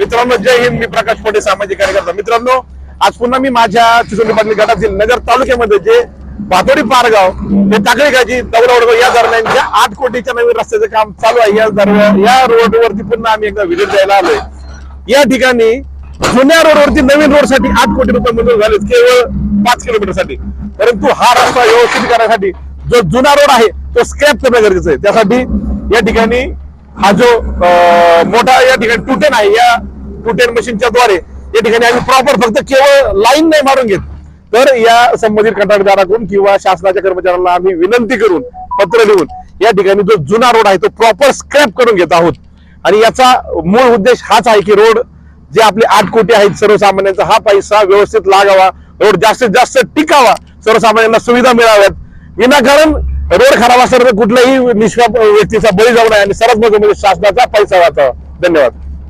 मित्रांनो जय हिंद मी प्रकाश पोटे सामाजिक कार्यकर्ता. मित्रांनो आज पुन्हा मी माझ्या चिचोली पाटील गटातील नगर तालुक्यामध्ये जे भातोडी पारगाव ते टाकळीगाची दौरावडगाव या दरम्यानच्या आठ कोटीच्या नवीन रस्त्याचं काम चालू आहे. या दरम्यान या रोडवरती पुन्हा आम्ही एकदा व्हिजिट द्यायला आलोय. या ठिकाणी जुन्या रोडवरती नवीन रोडसाठी आठ कोटी रुपये मंजूर झाले केवळ पाच किलोमीटरसाठी परंतु हा रस्ता व्यवस्थित करण्यासाठी जो जुना रोड आहे तो स्क्रॅप करणं गरजेचं आहे. त्यासाठी या ठिकाणी हा जो मोठा या ठिकाणी टुटेन आहे या टुटेन मशीनच्या द्वारे या ठिकाणी आम्ही प्रॉपर फक्त केवळ लाईन नाही मारून घेत. तर या संबंधित कंत्राटदाराकडून किंवा शासनाच्या कर्मचाऱ्यांना आम्ही विनंती करून पत्र लिहून या ठिकाणी जो जुना रोड आहे तो प्रॉपर स्क्रॅप करून घेत आहोत. आणि याचा मूळ उद्देश हाच आहे की रोड जे आपले आठ कोटी आहेत सर्वसामान्यांचा हा पैसा व्यवस्थित लागावा रोड जास्तीत जास्त टिकावा सर्वसामान्यांना सुविधा मिळाव्यात. विनाकारण रोड खराब असल्यानंतर कुठल्याही निष्काप व्यक्तीचा बळी जाऊ नये आणि सर्वात महत्त्वाचं म्हणजे शासनाचा पैसा वाचावा. धन्यवाद.